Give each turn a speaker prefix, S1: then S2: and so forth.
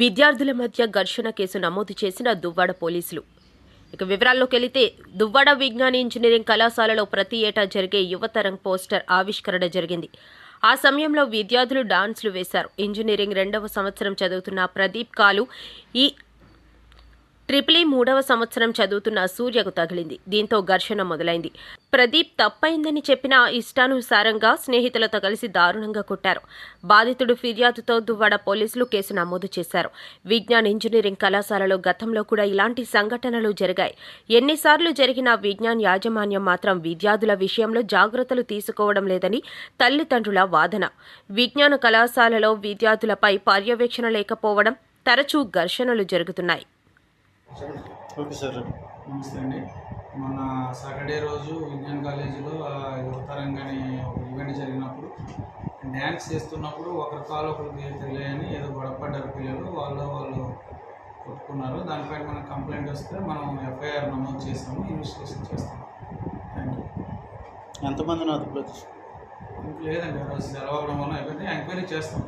S1: విద్యార్థుల మధ్య ఘర్షణ కేసు నమోదు చేసిన దువ్వాడ పోలీసులు. ఇక వివరాల్లోకి వెళితే దువ్వాడ విజ్ఞాన ఇంజనీరింగ్ కళాశాలలో ప్రతి ఏటా జరిగే యువతరం పోస్టర్ ఆవిష్కరణ జరిగింది. ఆ సమయంలో విద్యార్థులు డాన్స్లు వేశారు. ఇంజనీరింగ్ రెండవ సంవత్సరం చదువుతున్న ప్రదీప్ కాలు ఈ ట్రిపుల్ ఈ మూడవ సంవత్సరం చదువుతున్న సూర్యకు తగిలింది. దీంతో ఘర్షణ మొదలైంది. ప్రదీప్ తప్పైందని చెప్పిన ఇష్టానుసారంగా స్నేహితులతో కలిసి దారుణంగా కొట్టారు. బాధితుడు ఫిర్యాదుతో దువ్వాడ పోలీసులు కేసు నమోదు చేశారు. విజ్ఞాన్ ఇంజనీరింగ్ కళాశాలలో గతంలో కూడా ఇలాంటి సంఘటనలు జరిగాయి. ఎన్నిసార్లు జరిగిన విజ్ఞాన్ యాజమాన్యం మాత్రం విద్యార్థుల విషయంలో జాగ్రత్తలు తీసుకోవడం లేదని తల్లిదండ్రుల వాదన. విజ్ఞాన కళాశాలలో విద్యార్థులపై పర్యవేక్షణ లేకపోవడం తరచూ ఘర్షణలు జరుగుతున్నాయి.
S2: Okay sir.
S3: నమస్తే అండి. మొన్న సాటర్డే రోజు విజ్ఞాన్ కాలేజీలో యువతరంగని ఒక ఈవెంట్ జరిగినప్పుడు డ్యాన్స్ చేస్తున్నప్పుడు ఒకరి కాలు ఒకరికి తెలియని ఏదో గొడవపడ్డారు పిల్లలు. వాళ్ళు వాళ్ళు కొట్టుకున్నారు. దానిపైన మనకు కంప్లైంట్ వస్తే మనం ఎఫ్ఐఆర్ నమోదు చేస్తాము ఇన్వెస్టిగేషన్ చేస్తాము. థ్యాంక్ యూ
S2: అదుపులో తీసు
S3: ఇంక లేదండి. రోజు సెలవు అవ్వడం వల్ల అయిపోయింది. ఎంక్వైరీ చేస్తాం.